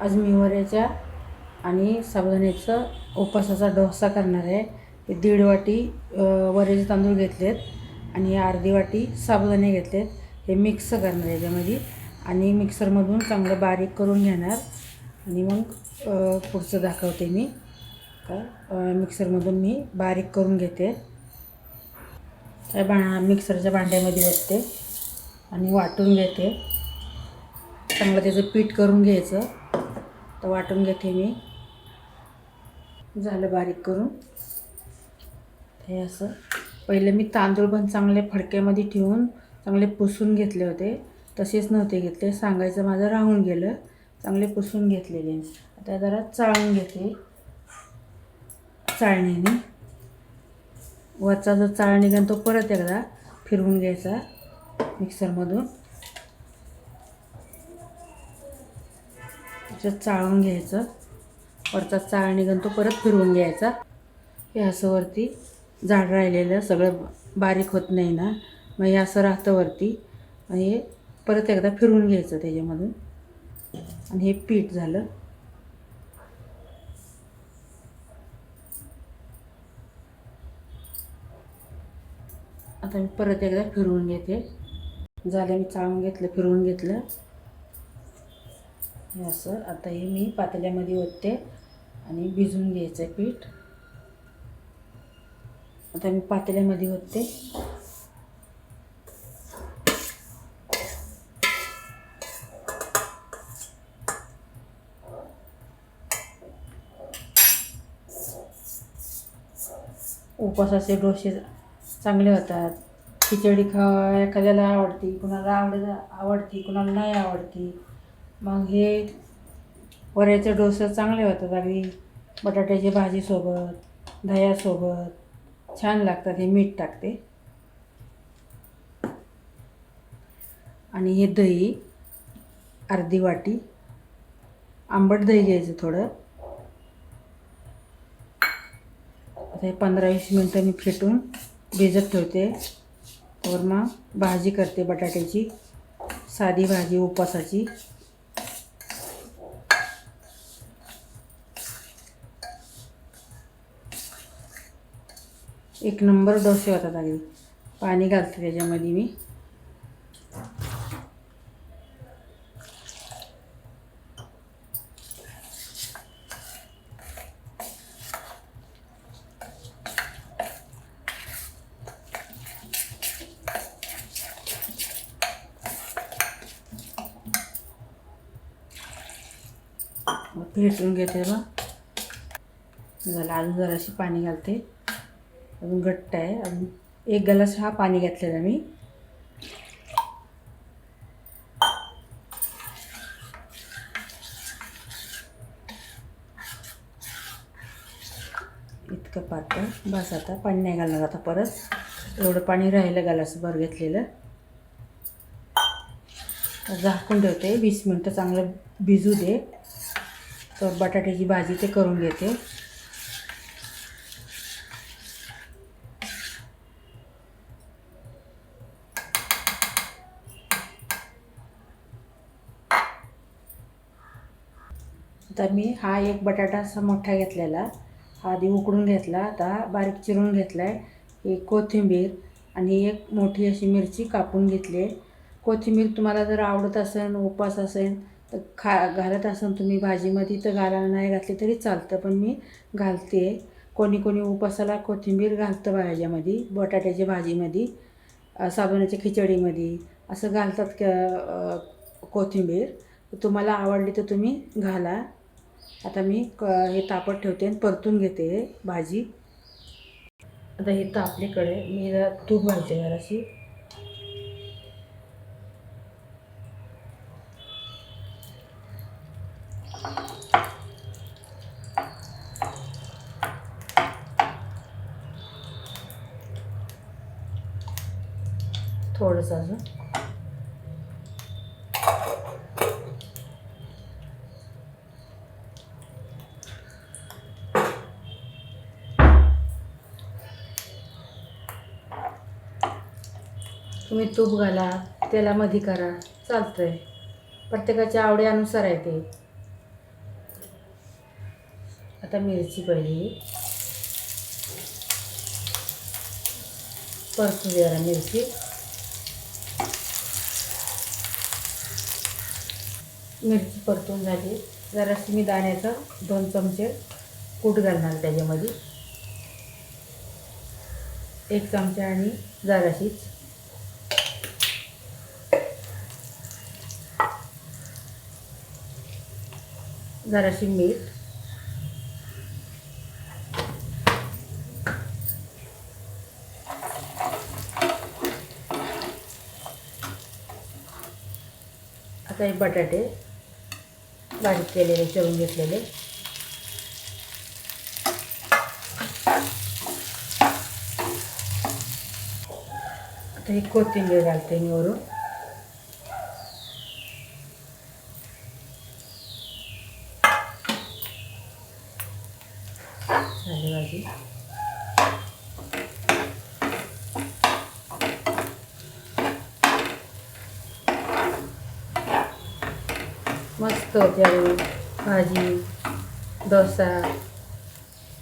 आज मी वऱ्याच्या आणि साबुदाण्याचं उपासाचा डोसा करणार आहे. ते दीड वाटी वऱ्याचे तांदूळ घेतलेत आणि अर्धी वाटी साबुदाणे घेतलेत. हे मिक्स करणार याच्यामध्ये आणि मिक्सरमधून चांगलं बारीक करून घेणार आणि मग पुढचं दाखवते मी. का मिक्सरमधून मी बारीक करून घेते. त्या बा मिक्सरच्या भांड्यामध्ये बसते आणि वाटून घेते. चांगलं त्याचं पीठ करून घ्यायचं. तर वाटून घेते मी. झालं बारीक करून. हे असं. पहिले मी तांदूळ पण चांगले फडक्यामध्ये ठेवून चांगले पुसून घेतले होते. तसेच नव्हते घेतले. सांगायचं माझं राहून गेलं. चांगले पुसून घेतलेले आता जरा चाळून घेते. चाळणीने. वरचा जो चाळ निघाल तो परत एकदा फिरवून घ्यायचा मिक्सरमधून. त्याच्यात चाळून घ्यायचं. वरचा चाळ निघून तो परत फिरवून घ्यायचा. हे असं वरती जाड राहिलेलं सगळं बारीक होत नाही ना. मग हे असं राहतं वरती. आणि हे परत एकदा फिरवून घ्यायचं त्याच्यामधून. आणि हे पीठ झालं. आता मी परत एकदा फिरवून घेते. झालं मी चाळून घेतलं फिरवून घेतलं. हे असं. आता हे मी पातेल्यामध्ये ओतते आणि भिजून घ्यायचं आहे पीठ. आता मी पातेल्यामध्ये ओतते. उपवासाचे डोसे चांगले होतात. खिचडी खा एखाद्याला आवडती कुणाला आवड आवडती कुणाला नाही आवडती. मग हे वऱ्याचे डोसे चांगले होतात अगदी बटाट्याची भाजीसोबत दह्यासोबत छान लागतात हे मीठ टाकते. आणि हे दही अर्धी वाटी. आंबट दही घ्यायचं थोडं. आता हे पंधरा वीस मिनटं मी फेटून भिजत ठेवते. तर मग भाजी करते बटाट्याची. साधी भाजी उपवासाची एक नंबर डोसे होतात अगदी पाणी घालते त्याच्यामध्ये मी. मग फेटून घेते बा झालं अजून जराशी पाणी घालते. अजून घट्ट आहे. अजून एक ग्लास हा पाणी घातलेला मी. इतकं पातळ. बस आता पाणी नाही घालणार आता परत. एवढं पाणी राहिलं गलासभर घेतलेलं. झाकून ठेवते. वीस मिनटं चांगलं भिजू दे. तर बटाट्याची भाजी ते करून घेते. आता मी हा एक बटाटा असा मोठा घेतलेला. आधी उकडून घेतला आता बारीक चिरून घेतला आहे एक कोथिंबीर आणि एक मोठी अशी मिरची कापून घेतली आहे. कोथिंबीर तुम्हाला जर आवडत असेल उपास असेल तर खा घालत असेल तुम्ही भाजीमध्ये तर घाला नाही घातली तरी चालतं पण मी घालते. कोणी कोणी उपासाला कोथिंबीर घालतं भाज्यामध्ये बटाट्याच्या भाजीमध्ये साबणाच्या खिचडीमध्ये असं घालतात क कोथिंबीर. तुम्हाला आवडली तर तुम्ही घाला. आता मी क हे तापत ठेवते आणि परतून घेते हे भाजी. आता हे तापलीकडे मी जरा तूप घालते जराशी. थोडंसं अजून. तुम्ही तूप घाला त्याला मधी करा. चालतं आहे प्रत्येकाच्या आवडीनुसार आहे ते. आता मिरची पहिली. परतू दे जरा मिरची. मिरची परतून झाली. जराशी मी दाण्याचं दोन चमचे कूट घालणार त्याच्यामध्ये. एक चमचा आणि जराशीच. जराशी मीठ आता हे बटाटे बारीक केलेले चिरून घेतलेले आता ही कोथिंबीर घालते मी वरून झाली भाजी मस्त होते आणि भाजी डोसा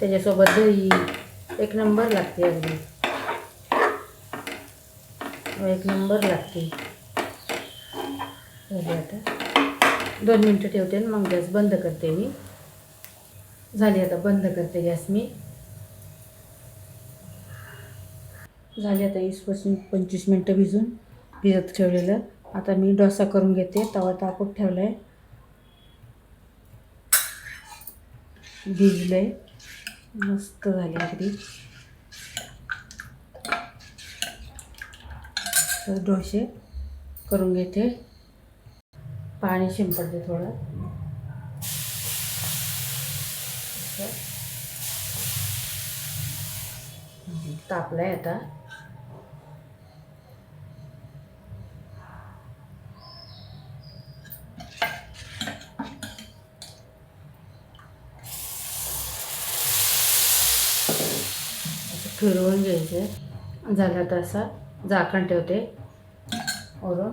त्याच्यासोबत दही. एक नंबर लागते अगदी. एक नंबर लागते. आता. दोन मिनटं ठेवते आणि मग गॅस बंद करते मी. झाली आता बंद करते गॅस मी. झाली आता वीसपासून पंचवीस मिनटं भिजून भिजत ठेवलेलं. आता मी डोसा करून घेते. तवा तापत ठेवला आहे भिजलं आहे मस्त झाले अगदी. तर डोसे करून घेते. पाणी शिंपडते थोडं. असं. तापलाय आता. फिरवून घ्यायचे. झाला तसा झाकण ठेवते. वरून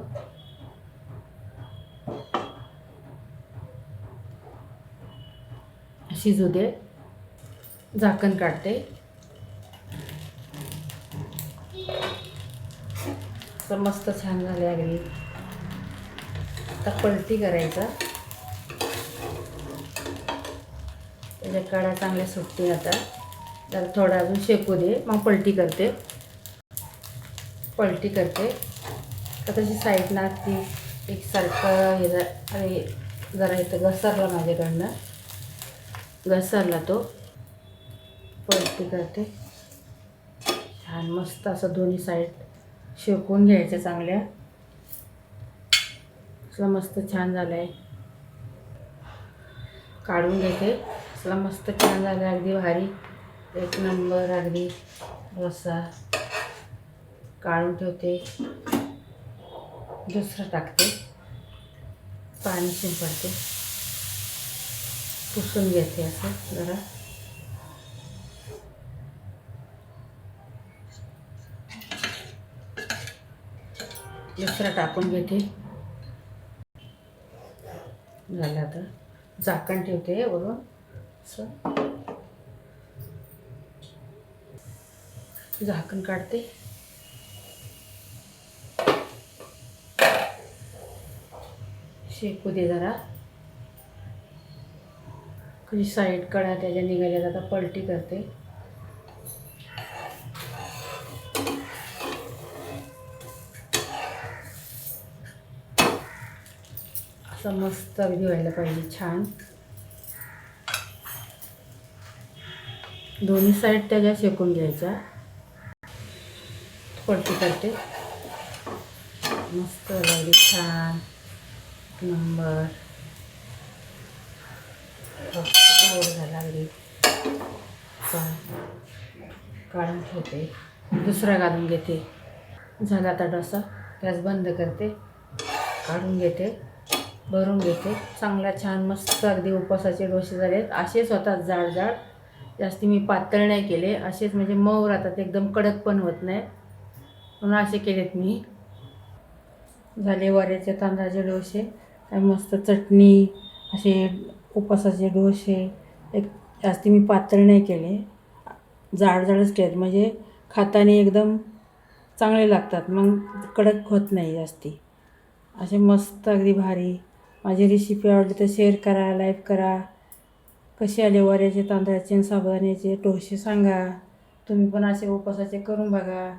शिजू दे. झाकण काढते. तर मस्त छान झाले अगदी. आता पलटी करायचा. त्याच्या काड्या चांगल्या सुटते आता. त्याला थोडा अजून शेकू दे. मग पलटी करते. पलटी करते. तर तशी साईड ना ती एकसारखं हे जरा हे जरा इथं घसरलं माझ्याकडनं. घसरला तो. पलटी करते. छान मस्त असं दोन्ही साईड शेकून घ्यायच्या चांगल्या. असला मस्त छान झालं आहे काढून घेते. असला मस्त छान झालं आहे अगदी भारी. एक नंबर अगदी रस्सा काढून ठेवते. दुसरं टाकते. पाणी शिंपडते. पुसून घेते असं जरा. दुसरं टाकून घेते. झालं आता. झाकण ठेवते वरून. असं. झाकण काढते. शेकू दे जरा. साईड कडा त्याच्या निघाल्या आता पलटी करते. असं मस्त अगदी व्हायला पाहिजे छान. दोन्ही साईड त्याच्या शेकून घ्यायच्या पलटी करते. मस्त लागली छान. नंबर. गोड झाला अगदी काढून ठेवते. दुसरा घालून घेते. झाला आता डोसा. गॅस बंद करते. काढून घेते. भरून घेते. चांगला छान मस्त अगदी उपवासाचे डोसे झालेत असेच होतात जाड जाड जास्ती मी पातळ नाही केले. असेच म्हणजे मऊ राहतात. एकदम कडक पण होत नाही. म्हणून असे केलेत मी. झाले वऱ्याचे तांदळाचे डोसे. आणि मस्त चटणी असे उपवासाचे डोसे एक जास्ती मी पातळ नाही केले. जाड जाडच केले म्हणजे खाताना एकदम चांगले लागतात. मग कडक होत नाही जास्ती. असे मस्त अगदी भारी. माझी रेसिपी आवडली तर शेअर करा लाईक करा. कसे आले वऱ्याचे तांदळाचे आणि साबुदाण्याचे टोसे सांगा. तुम्ही पण असे उपवासाचे करून बघा.